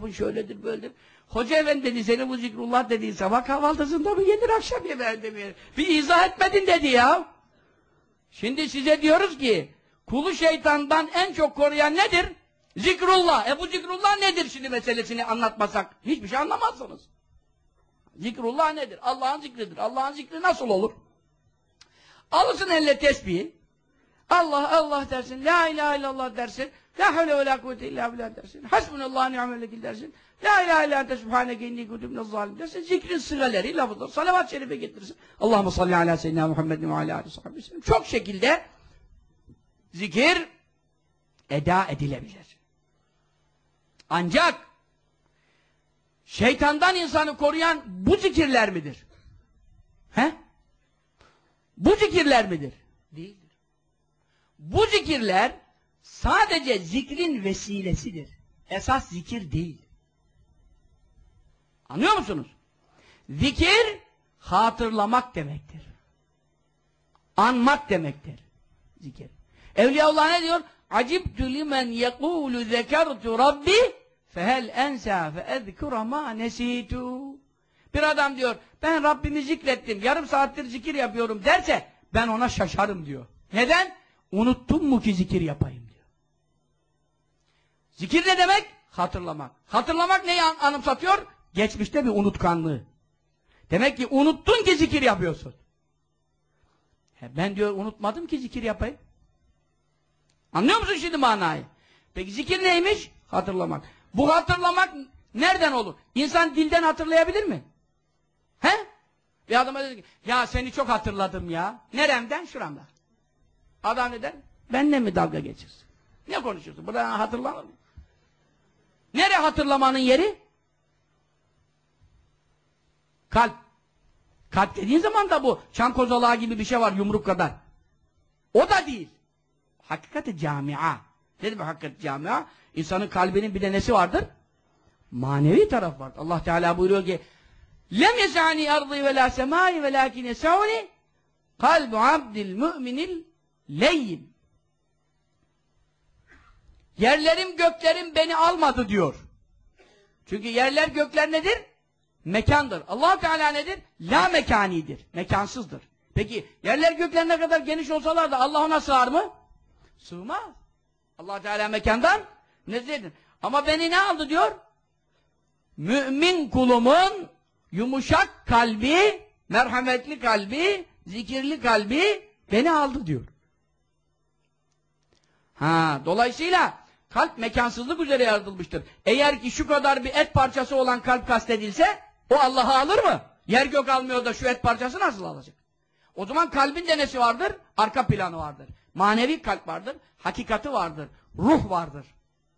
bu şöyledir böyledir. Hoca efendi dedi senin bu zikrullah dediğin sabah kahvaltısında mı yenir akşam yemeğinde mi? Bir izah etmedin dedi ya. Şimdi size diyoruz ki kulu şeytandan en çok koruyan nedir? Zikrullah. E bu zikrullah nedir şimdi meselesini anlatmasak? Hiçbir şey anlamazsınız. Zikrullah nedir? Allah'ın zikridir. Allah'ın zikri nasıl olur? Alırsın eline tesbihi. Allah Allah dersin. La ilahe illallah dersin. La havle ve la kuvvete illa billah dersin. Hasbunallahu ni'mel vekil dersin. La ilahe illa ente subhaneke inni kuntu minez zalim dersin. Zikrin sıraları, lafızlar, salavat-ı şerife getirsin. Allahumme salli ala seyyidina Muhammedin ve ala aleyhi sahibi sellem. Çok şekilde zikir eda edilebilir. Ancak şeytandan insanı koruyan bu zikirler midir? He? Bu zikirler midir? Değildir. Bu zikirler sadece zikrin vesilesidir. Esas zikir değil. Anlıyor musunuz? Zikir hatırlamak demektir. Anmak demektir. Zikir. Evliyaullah ne diyor? Acibtü limen yekûlü zekertu rabbi fehel ensa feezkura ma nesitu. Bir adam diyor, ben Rabbimi zikrettim, yarım saattir zikir yapıyorum derse, ben ona şaşarım diyor. Neden? Unuttum mu ki zikir yapayım. Zikir ne demek? Hatırlamak. Hatırlamak neyi an anımsatıyor? Geçmişte bir unutkanlığı. Demek ki unuttun ki zikir yapıyorsun. He ben diyor unutmadım ki zikir yapayım. Anlıyor musun şimdi manayı? Peki zikir neymiş? Hatırlamak. Bu hatırlamak nereden olur? İnsan dilden hatırlayabilir mi? He? Bir adama dedi ki, ya seni çok hatırladım ya. Neremden? Şuramda. Adam ne der? Benle mi dalga geçiyorsun? Ne konuşuyorsun? Burada hatırlanır mı? Nere hatırlamanın yeri? Kalp. Kalp dediğin zaman da bu çan kozalağı gibi bir şey var yumruk kadar. O da değil. Hakikati camia. Ne demek hakikati camia? İnsanın kalbinin bir de nesi vardır? Manevi taraf var. Allah Teala buyuruyor ki ardı ve la semai ve lakin yesauni kalbu abdil müminil leyyin. Yerlerim göklerim beni almadı diyor. Çünkü yerler gökler nedir? Mekandır. allah Teala nedir? La mekanidir. Mekansızdır. Peki yerler gökler ne kadar geniş olsalar da Allah ona sığar mı? Sığmaz. allah Teala mekandan nezihdir. Ama beni ne aldı diyor? Mümin kulumun yumuşak kalbi, merhametli kalbi, zikirli kalbi beni aldı diyor. Ha, dolayısıyla kalp mekansızlık üzere yaratılmıştır. Eğer ki şu kadar bir et parçası olan kalp kastedilse o Allah'ı alır mı? Yer gök almıyor da şu et parçası nasıl alacak? O zaman kalbin de nesi vardır? Arka planı vardır. Manevi kalp vardır, hakikati vardır, ruh vardır.